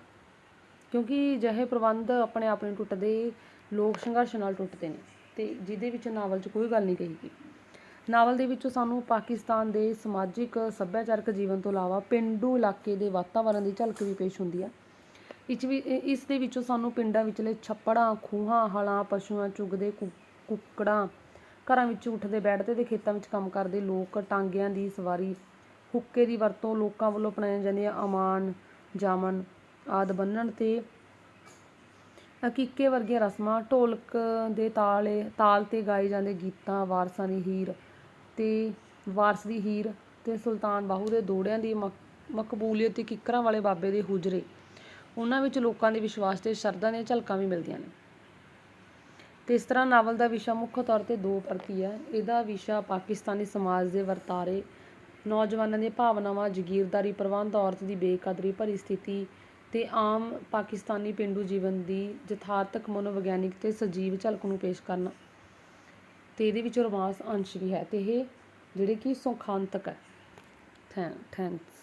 ਕਿਉਂਕਿ ਅਜਿਹੇ ਪ੍ਰਬੰਧ ਆਪਣੇ ਆਪ ਨੂੰ ਟੁੱਟਦੇ, ਲੋਕ ਸੰਘਰਸ਼ ਨਾਲ ਟੁੱਟਦੇ ਨੇ ਤੇ ਜਿਹਦੇ ਵਿੱਚ ਨਾਵਲ 'ਚ ਕੋਈ ਗੱਲ ਨਹੀਂ ਕਹੀ ਗਈ। ਨਾਵਲ ਦੇ ਵਿੱਚੋਂ ਸਾਨੂੰ ਪਾਕਿਸਤਾਨ ਦੇ ਸਮਾਜਿਕ, ਸੱਭਿਆਚਾਰਕ ਜੀਵਨ ਤੋਂ ਇਲਾਵਾ ਪਿੰਡੂ ਇਲਾਕੇ ਦੇ ਵਾਤਾਵਰਣ ਦੀ ਝਲਕ ਵੀ ਪੇਸ਼ ਹੁੰਦੀ ਆ। ਇਸ ਵੀ, ਇਸ ਦੇ ਵਿੱਚੋਂ ਸਾਨੂੰ ਪਿੰਡਾਂ ਵਿਚਲੇ ਛੱਪੜਾਂ, ਖੂਹਾਂ, ਹਲਾਂ, ਪਸ਼ੂਆਂ ਚੁਗਦੇ ਕੁ- ਕੁੱਕੜਾਂ ਘਰਾਂ ਵਿੱਚ ਉੱਠਦੇ, ਬੈਠਦੇ ਤੇ ਖੇਤਾਂ ਵਿੱਚ ਕੰਮ ਕਰਦੇ ਲੋਕ ਟਾਂਗਿਆਂ ਦੀ ਸਵਾਰੀ, ਹੁੱਕੇ ਦੀ ਵਰਤੋਂ ਲੋਕਾਂ ਵੱਲੋਂ ਅਪਣਾਈਆਂ ਜਾਂਦੀਆਂ ਅਮਾਨ, ਜਾਮਨ ਆਦਿ ਬੰਨਣ ਤੇ ਅਕੀਕੇ ਵਰਗੀਆਂ ਰਸਮਾਂ, ਢੋਲਕ ਦੇ ਤਾਲੇ, ਤਾਲ ਤੇ ਗਾਏ ਜਾਂਦੇ ਗੀਤਾਂ, ਵਾਰਸਾਂ ਦੀ ਹੀਰ ਤੇ ਵਾਰਸ ਦੀ ਹੀਰ ਤੇ ਸੁਲਤਾਨ ਬਾਹੂ ਦੇ ਦੋੜਿਆਂ ਦੀ ਮਕਬੂਲੀਅਤ ਤੇ ਕਿੱਕਰਾਂ ਵਾਲੇ ਬਾਬੇ ਦੇ ਹੁਜਰੇ। ਉਹਨਾਂ ਵਿੱਚ ਲੋਕਾਂ ਦੇ ਵਿਸ਼ਵਾਸ ਤੇ ਸ਼ਰਧਾ ਦੀਆਂ ਝਲਕਾਂ ਵੀ ਮਿਲਦੀਆਂ ਨੇ। ਤੇ ਇਸ ਤਰ੍ਹਾਂ ਨਾਵਲ ਦਾ ਵਿਸ਼ਾ ਮੁੱਖ ਤੌਰ ਤੇ ਦੋ ਪ੍ਰਤੀ ਹੈ। ਇਹਦਾ ਵਿਸ਼ਾ ਪਾਕਿਸਤਾਨੀ ਸਮਾਜ ਦੇ ਵਰਤਾਰੇ, ਨੌਜਵਾਨਾਂ ਦੀਆਂ ਭਾਵਨਾਵਾਂ, ਜਗੀਰਦਾਰੀ, ਪ੍ਰਬੰਧ ਔਰਤ ਦੀ ਬੇਕਦਰੀ, ਭਰੀ ਸਥਿਤੀ ਤੇ ਆਮ ਪਾਕਿਸਤਾਨੀ ਪੇਂਡੂ ਜੀਵਨ ਦੀ ਯਥਾਰਥਕ ਮਨੋਵਿਗਿਆਨਿਕ ਅਤੇ ਸਜੀਵ ਝਲਕ ਨੂੰ ਪੇਸ਼ ਕਰਨਾ। ਅਤੇ ਇਹਦੇ ਵਿੱਚ ਰੋਮਾਂਸ ਅੰਸ਼ ਵੀ ਹੈ ਅਤੇ ਇਹ ਜਿਹੜੇ ਕਿ ਸੁਖਾਂਤਕ ਹੈ। Than thanks.